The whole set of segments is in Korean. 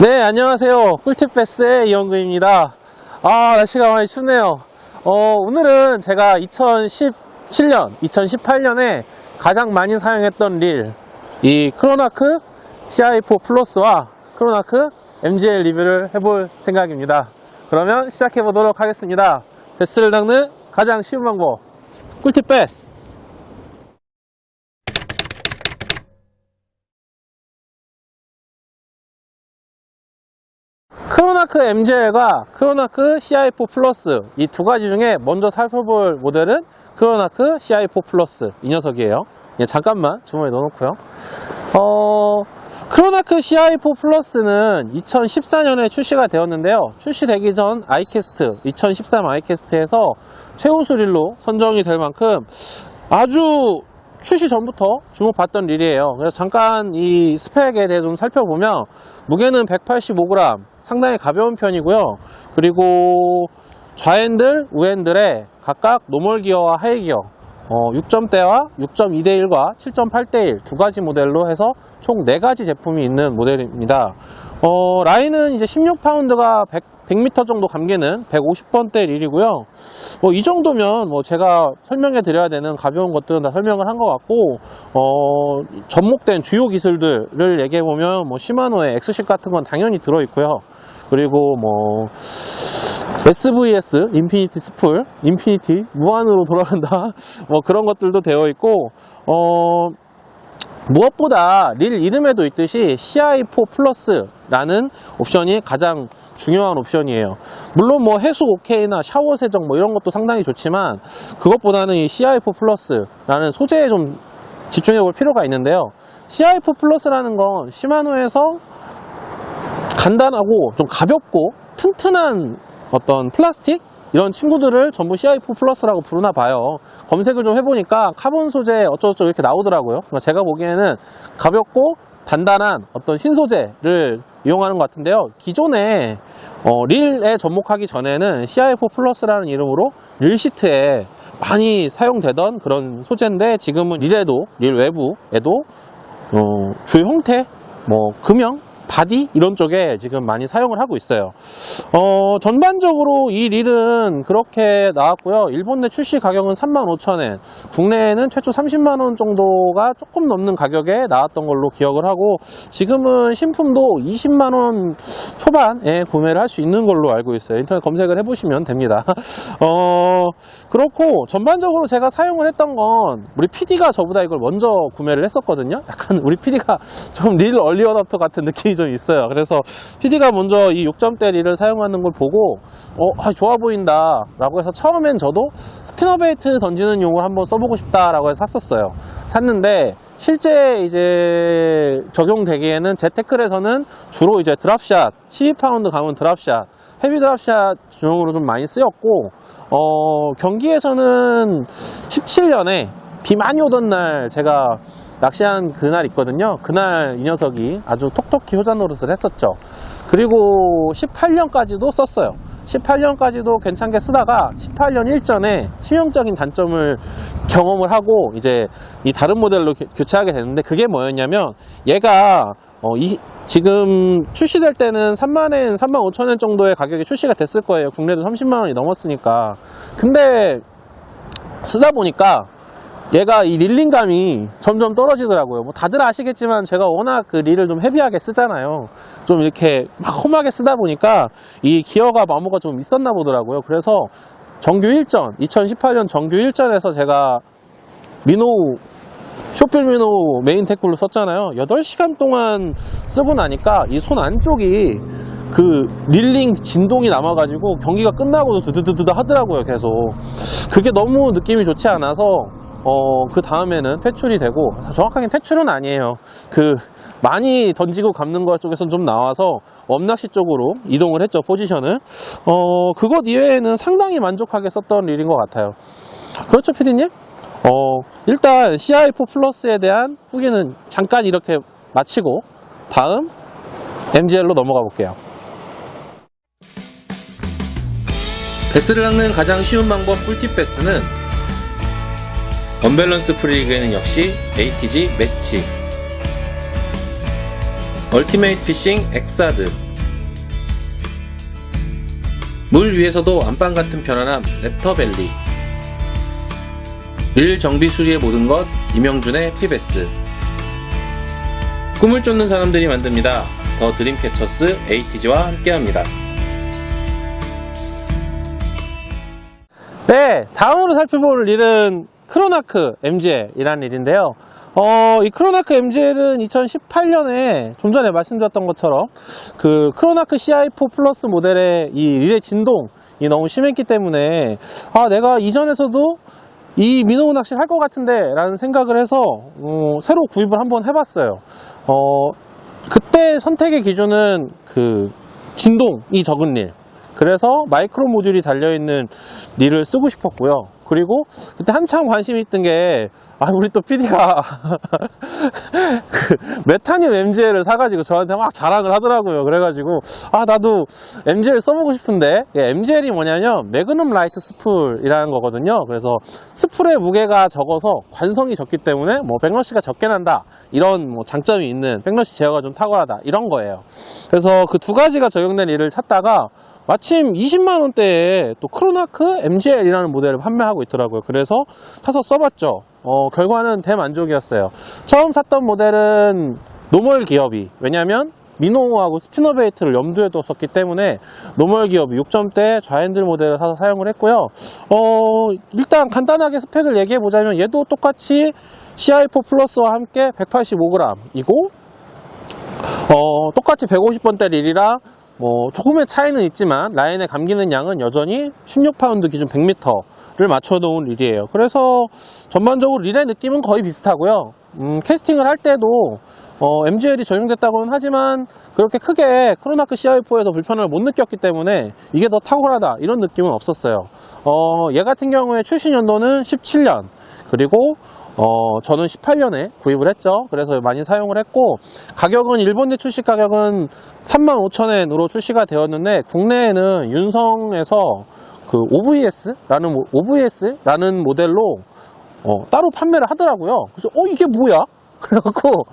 네, 안녕하세요. 꿀팁 패스의 이영구입니다. 아, 날씨가 많이 춥네요. 어, 오늘은 제가 2017년, 2018년에 가장 많이 사용했던 릴, 이 크로나크 CI4 플러스와 크로나크 MGL 리뷰를 해볼 생각입니다. 그러면 시작해 보도록 하겠습니다. 베스를 닦는 가장 쉬운 방법. 꿀팁 패스. 크로나크 MGL과 크로나크 CI4 플러스 이 두 가지 중에 먼저 살펴볼 모델은 크로나크 CI4 플러스 이 녀석이에요. 예, 잠깐만 주머니에 넣어놓고요. 어, 크로나크 CI4 플러스는 2014년에 출시가 되었는데요. 출시되기 전 아이캐스트 2013 아이캐스트에서 최우 수 릴로 선정이 될 만큼 아주 출시 전부터 주목받던 릴이에요. 그래서 잠깐 이 스펙에 대해 좀 살펴보면 무게는 185g, 상당히 가벼운 편이고요. 그리고 좌핸들, 우핸들에 각각 노멀 기어와 하이 기어, 어, 6점대와 6.2대1과 7.8대1 두 가지 모델로 해서 총 4가지 제품이 있는 모델입니다. 어, 라인은 이제 16파운드가 100, 100m 정도 감기는 150번대 릴이고요. 뭐 이 정도면 뭐 제가 설명해 드려야 되는 가벼운 것들은 다 설명을 한 것 같고 어, 접목된 주요 기술들을 얘기해 보면 뭐 시마노의 엑스식 같은 건 당연히 들어 있고요. 그리고 뭐 SVS 인피니티 스풀, 인피니티 무한으로 돌아간다. 뭐 그런 것들도 되어 있고 어 무엇보다 릴 이름에도 있듯이 CI4 플러스라는 옵션이 가장 중요한 옵션이에요. 물론 뭐 해수 OK나 샤워 세정 뭐 이런 것도 상당히 좋지만 그것보다는 이 CI4 플러스라는 소재에 좀 집중해 볼 필요가 있는데요. CI4 플러스라는 건 시마노에서 간단하고 좀 가볍고 튼튼한 어떤 플라스틱 이런 친구들을 전부 CI4 플러스라고 부르나 봐요. 검색을 좀 해보니까 카본 소재 어쩌고저쩌고 이렇게 나오더라고요. 그러니까 제가 보기에는 가볍고 단단한 어떤 신소재를 이용하는 것 같은데요. 기존에 어, 릴에 접목하기 전에는 CI4 플러스라는 이름으로 릴 시트에 많이 사용되던 그런 소재인데 지금은 릴에도 릴 외부에도 어, 주요 형태, 뭐 금형, 바디 이런 쪽에 지금 많이 사용을 하고 있어요. 어, 전반적으로 이 릴은 그렇게 나왔고요. 일본 내 출시 가격은 35,000엔, 국내에는 최초 30만 원 정도가 조금 넘는 가격에 나왔던 걸로 기억을 하고 지금은 신품도 20만 원 초반에 구매를 할 수 있는 걸로 알고 있어요. 인터넷 검색을 해보시면 됩니다. 어, 그렇고 전반적으로 제가 사용을 했던 건 우리 PD가 저보다 이걸 먼저 구매를 했었거든요. 약간 우리 PD가 좀 릴 얼리 어답터 같은 느낌이 좀 있어요. 그래서 PD가 먼저 이 6점대 릴을 사용하는 걸 보고 어, 아, 좋아 보인다 라고 해서 처음엔 저도 스피너 베이트 던지는 용을 한번 써보고 싶다 라고 해서 샀었어요. 샀는데 실제 이제 적용되기에는 제 태클에서는 주로 이제 드랍샷 12파운드 가면 드랍샷 헤비 드랍샷 중용으로 좀 많이 쓰였고 어, 경기에서는 17년에 비 많이 오던 날 제가 낚시한 그날 있거든요. 그날 이 녀석이 아주 톡톡히 효자 노릇을 했었죠. 그리고 18년까지도 썼어요. 18년까지도 괜찮게 쓰다가 18년 일전에 치명적인 단점을 경험을 하고 이제 이 다른 모델로 교- 교체하게 됐는데 그게 뭐였냐면 얘가 어, 이- 지금 출시될 때는 3만엔, 3만 5천엔 정도의 가격에 출시가 됐을 거예요. 국내도 30만 원이 넘었으니까. 근데 쓰다 보니까 얘가 이 릴링감이 점점 떨어지더라고요. 뭐 다들 아시겠지만 제가 워낙 그 릴을 좀 헤비하게 쓰잖아요. 좀 이렇게 막 험하게 쓰다 보니까 이 기어가 마모가 좀 있었나 보더라고요. 그래서 정규 1전, 2018년 정규 1전에서 제가 미노우 쇼필 미노우 메인 태클로 썼잖아요. 8시간 동안 쓰고 나니까 이 손 안쪽이 그 릴링 진동이 남아가지고 경기가 끝나고도 드드드드 하더라고요, 계속. 그게 너무 느낌이 좋지 않아서 어, 그 다음에는 퇴출이 되고, 정확하게 퇴출은 아니에요. 그, 많이 던지고 감는 것 쪽에선 좀 나와서, 엄낚시 쪽으로 이동을 했죠, 포지션을. 어, 그것 이외에는 상당히 만족하게 썼던 릴인 것 같아요. 그렇죠, 피디님? 어, 일단 CI4 플러스에 대한 후기는 잠깐 이렇게 마치고, 다음 MGL로 넘어가 볼게요. 베스를 낚는 가장 쉬운 방법 꿀팁 베스는 언밸런스 프리그에는 역시 ATG 매치 얼티메이트 피싱 엑사드 물 위에서도 안방 같은 편안함 랩터밸리 릴 정비 수리의 모든 것 이명준의 피베스 꿈을 쫓는 사람들이 만듭니다. 더 드림캐쳐스 에이티즈와 함께합니다. 네, 다음으로 살펴볼 일은 크로나크 MGL이라는 일인데요. 어, 이 크로나크 MGL은 2018년에 좀 전에 말씀드렸던 것처럼 그 크로나크 CI4 플러스 모델의 이 릴의 진동이 너무 심했기 때문에 아, 내가 이전에서도 이 민호우 낚시를 할것 같은데 라는 생각을 해서 어, 새로 구입을 한번 해봤어요. 어, 그때 선택의 기준은 그 진동이 적은 릴. 그래서 마이크로 모듈이 달려있는 릴을 쓰고 싶었고요. 그리고 그때 한참 관심이 있던 게, 아, 우리 또 PD가 그 메타늄 MGL을 사가지고 저한테 막 자랑을 하더라고요. 그래가지고, 아, 나도 MGL 써보고 싶은데, MGL이 뭐냐면, 매그넘 라이트 스풀이라는 거거든요. 그래서 스풀의 무게가 적어서 관성이 적기 때문에 뭐 백러시가 적게 난다. 이런 뭐 장점이 있는 백러시 제어가 좀 탁월하다. 이런 거예요. 그래서 그 두 가지가 적용된 일을 찾다가 마침 20만 원대에 또 크로나크 MGL이라는 모델을 판매하고 있더라고요. 그래서 사서 써봤죠. 어, 결과는 대만족이었어요. 처음 샀던 모델은 노멀 기업이 왜냐면 미노하고 스피너베이트를 염두에 뒀었기 때문에 노멀 기업이 6점대 좌핸들 모델을 사서 사용을 했고요. 어, 일단 간단하게 스펙을 얘기해 보자면 얘도 똑같이 CI4 플러스와 함께 185g이고 어, 똑같이 150번대 릴이라 뭐 조금의 차이는 있지만 라인에 감기는 양은 여전히 16파운드 기준 100m를 맞춰 놓은 릴이에요. 그래서 전반적으로 릴의 느낌은 거의 비슷하고요. 음, 캐스팅을 할 때도 어, MGL이 적용됐다고는 하지만 그렇게 크게 크로나크 CI4에서 불편을 못 느꼈기 때문에 이게 더 탁월하다 이런 느낌은 없었어요. 어, 얘 같은 경우에 출시 연도는 17년 그리고 어, 저는 18년에 구입을 했죠. 그래서 많이 사용을 했고, 가격은 일본 내 출시 가격은 35,000엔으로 출시가 되었는데, 국내에는 윤성에서 그 OVS라는, 모- OVS라는 모델로 어, 따로 판매를 하더라고요. 그래서, 어, 이게 뭐야? 그래갖고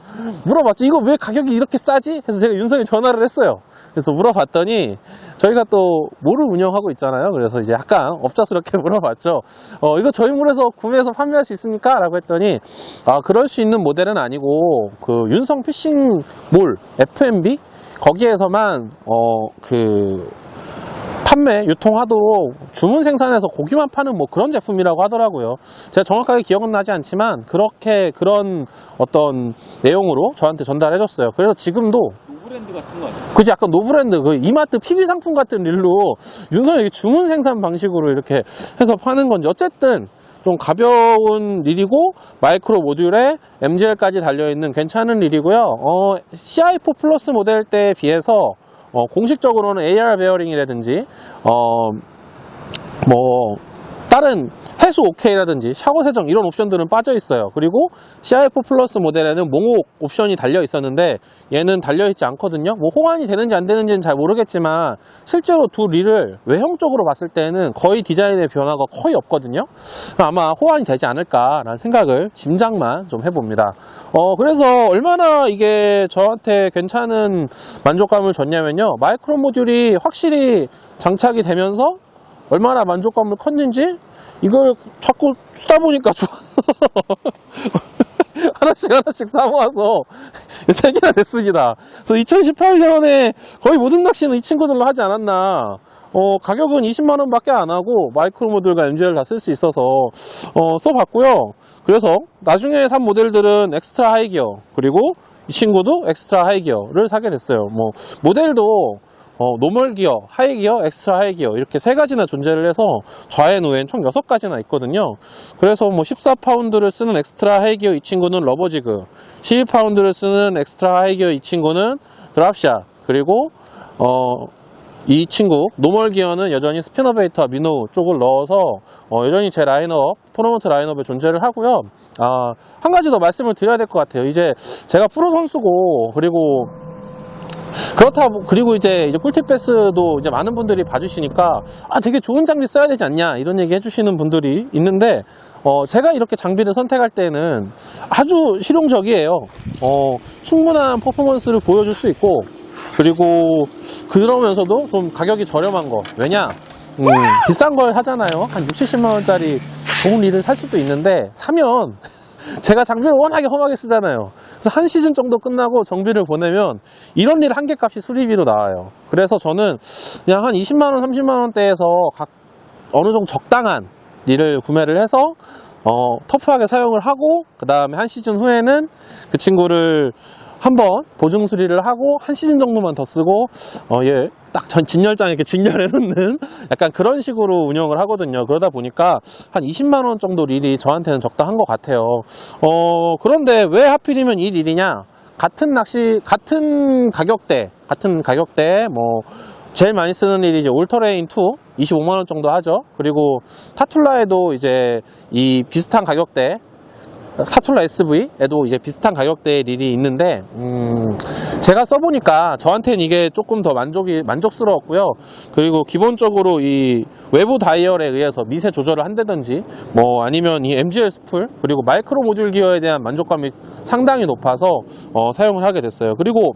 물어봤죠. 이거 왜 가격이 이렇게 싸지? 해서 제가 윤성에 전화를 했어요. 그래서 물어봤더니 저희가 또 몰을 운영하고 있잖아요. 그래서 이제 약간 업자스럽게 물어봤죠. 어, 이거 저희 몰에서 구매해서 판매할 수 있습니까? 라고 했더니 아, 그럴 수 있는 모델은 아니고 그 윤성 피싱 몰 F&B 거기에서만 어, 그 판매, 유통하도록 주문 생산해서 고기만 파는 뭐 그런 제품이라고 하더라고요. 제가 정확하게 기억은 나지 않지만 그렇게 그런 어떤 내용으로 저한테 전달해줬어요. 그래서 지금도 노브랜드 같은 거 아니야? 그지 약간 노브랜드 그 이마트 PB 상품 같은 릴로 윤성이 이렇게 주문 생산 방식으로 이렇게 해서 파는 건지 어쨌든 좀 가벼운 릴이고 마이크로 모듈에 MGL까지 달려있는 괜찮은 릴이고요. 어, CI4 플러스 모델 때에 비해서 어, 공식적으로는 AR 베어링이라든지 어, 뭐 다른 해수 OK라든지 샤워 세정 이런 옵션들은 빠져 있어요. 그리고 CI4 플러스 모델에는 몽옥 옵션이 달려 있었는데 얘는 달려 있지 않거든요. 뭐 호환이 되는지 안 되는지는 잘 모르겠지만 실제로 두 릴을 외형적으로 봤을 때는 거의 디자인의 변화가 거의 없거든요. 아마 호환이 되지 않을까 라는 생각을 짐작만 좀 해봅니다. 어 그래서 얼마나 이게 저한테 괜찮은 만족감을 줬냐면요. 마이크로 모듈이 확실히 장착이 되면서 얼마나 만족감을 컸는지 이걸 자꾸 쓰다 보니까. 하나씩 하나씩 사모아서 세 개나 됐습니다. 그래서 2018년에 거의 모든 낚시는 이 친구들로 하지 않았나. 어, 가격은 20만 원 밖에 안 하고 마이크로 모듈과 MGL 다 쓸 수 있어서 어, 써봤고요. 그래서 나중에 산 모델들은 엑스트라 하이기어 그리고 이 친구도 엑스트라 하이기어를 사게 됐어요. 뭐 모델도 어, 노멀 기어, 하이 기어, 엑스트라 하이 기어 이렇게 세 가지나 존재를 해서 좌엔 우엔 총 여섯 가지나 있거든요. 그래서 뭐 14파운드를 쓰는 엑스트라 하이 기어 이 친구는 러버지그, 12파운드를 쓰는 엑스트라 하이 기어 이 친구는 드랍샷, 그리고 어, 이 친구 노멀 기어는 여전히 스피너베이터와 미노우 쪽을 넣어서 어, 여전히 제 라인업 토너먼트 라인업에 존재를 하고요. 아, 한 가지 더 말씀을 드려야 될 것 같아요. 이제 제가 프로 선수고 그리고 그렇다고 그리고 이제 꿀팁 패스도 이제 많은 분들이 봐주시니까 아 되게 좋은 장비 써야 되지 않냐 이런 얘기 해주시는 분들이 있는데 어 제가 이렇게 장비를 선택할 때는 아주 실용적이에요. 어 충분한 퍼포먼스를 보여줄 수 있고 그리고 그러면서도 좀 가격이 저렴한 거 왜냐 음, 비싼 걸 하잖아요. 한 6, 70만 원짜리 좋은 릴을 살 수도 있는데 사면 제가 장비를 워낙에 험하게 쓰잖아요. 그래서 한 시즌 정도 끝나고 정비를 보내면 이런 릴한개 값이 수리비로 나와요. 그래서 저는 그냥 한 20만 원, 30만 원대에서 각 어느 정도 적당한 릴을 구매를 해서 어, 터프하게 사용을 하고 그 다음에 한 시즌 후에는 그 친구를 한번 보증 수리를 하고 한 시즌 정도만 더 쓰고 어, 예, 딱 전 진열장 이렇게 진열해 놓는 약간 그런 식으로 운영을 하거든요. 그러다 보니까 한 20만 원 정도 릴이 저한테는 적당한 것 같아요. 어, 그런데 왜 하필이면 이 릴이냐? 같은 낚시 같은 가격대 같은 가격대 뭐 제일 많이 쓰는 릴이 이제 올터레인 2 25만 원 정도 하죠. 그리고 타툴라에도 이제 이 비슷한 가격대 타툴라 SV에도 이제 비슷한 가격대의 릴이 있는데 음, 제가 써보니까 저한테는 이게 조금 더 만족이 만족스러웠고요. 그리고 기본적으로 이 외부 다이얼에 의해서 미세 조절을 한다든지 뭐 아니면 이 MGL 스풀 그리고 마이크로 모듈 기어에 대한 만족감이 상당히 높아서 어, 사용을 하게 됐어요. 그리고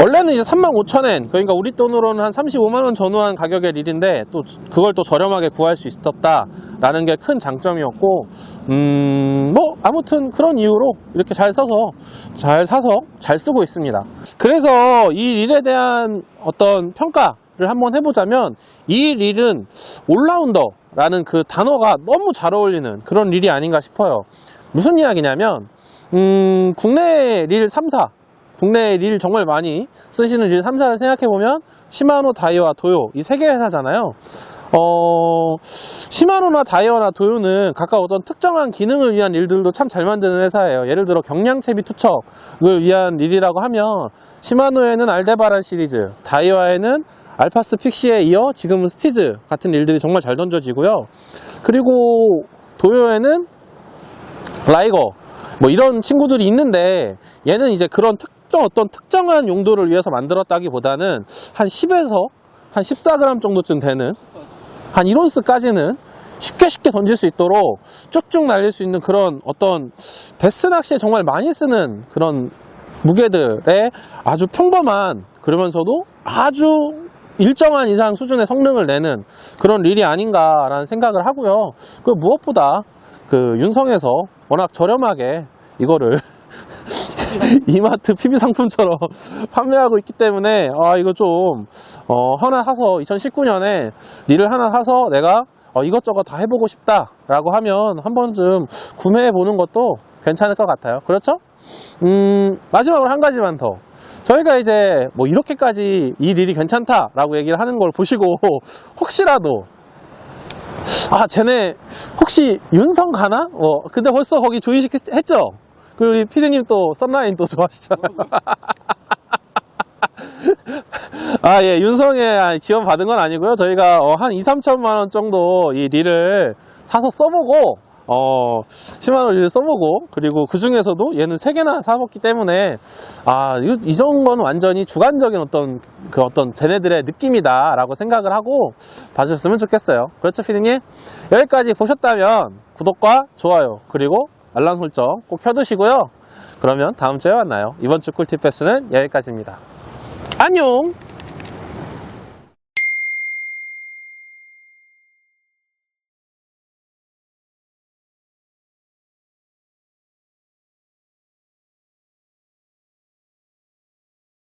원래는 이제 35,000엔 그러니까 우리 돈으로는 한 35만원 전후한 가격의 릴인데 또 그걸 또 저렴하게 구할 수 있었다 라는 게 큰 장점이었고 음 뭐 아무튼 그런 이유로 이렇게 잘 써서 잘 사서 잘 쓰고 있습니다. 그래서 이 릴에 대한 어떤 평가를 한번 해보자면 이 릴은 올라운더 라는 그 단어가 너무 잘 어울리는 그런 릴이 아닌가 싶어요. 무슨 이야기냐면 음 국내 릴 3사 국내 릴 정말 많이 쓰시는 릴 3사를 생각해보면 시마노, 다이와 도요 이 세 개 회사잖아요. 어, 시마노나 다이와나 도요는 각각 어떤 특정한 기능을 위한 릴들도 참 잘 만드는 회사예요. 예를 들어 경량채비 투척을 위한 릴이라고 하면 시마노에는 알데바란 시리즈, 다이와에는 알파스 픽시에 이어 지금은 스티즈 같은 릴들이 정말 잘 던져지고요. 그리고 도요에는 라이거 뭐 이런 친구들이 있는데 얘는 이제 그런 특 정 어떤 특정한 용도를 위해서 만들었다기보다는 한 10에서 한 14g 정도쯤 되는 한 1온스까지는 쉽게 쉽게 던질 수 있도록 쭉쭉 날릴 수 있는 그런 어떤 베스 낚시에 정말 많이 쓰는 그런 무게들의 아주 평범한 그러면서도 아주 일정한 이상 수준의 성능을 내는 그런 릴이 아닌가라는 생각을 하고요. 그 무엇보다 그 윤성에서 워낙 저렴하게 이거를 이마트 PB 상품처럼 판매하고 있기 때문에 아 이거 좀 어, 하나 사서 2019년에 릴을 하나 사서 내가 어, 이것저것 다 해보고 싶다 라고 하면 한 번쯤 구매해 보는 것도 괜찮을 것 같아요. 그렇죠? 음, 마지막으로 한 가지만 더. 저희가 이제 뭐 이렇게까지 이 릴이 괜찮다 라고 얘기를 하는 걸 보시고 혹시라도 아, 쟤네 혹시 윤성 가나? 어, 근데 벌써 거기 조인식 했- 했죠? 그리고 우리 피디님 또 썬라인 또 좋아하시잖아요. 아, 예, 윤성에 지원 받은 건 아니고요. 저희가 어, 한 2, 3천만 원 정도 이 릴을 사서 써보고, 어, 10만 원 릴을 써보고, 그리고 그 중에서도 얘는 3개나 사봤기 때문에, 아, 이, 이 정도는 완전히 주관적인 어떤, 그 어떤 쟤네들의 느낌이다라고 생각을 하고 봐주셨으면 좋겠어요. 그렇죠, 피디님? 여기까지 보셨다면 구독과 좋아요, 그리고 알람 설정 꼭 켜두시고요. 그러면 다음 주에 만나요. 이번 주 꿀팁 패스는 여기까지입니다. 안녕!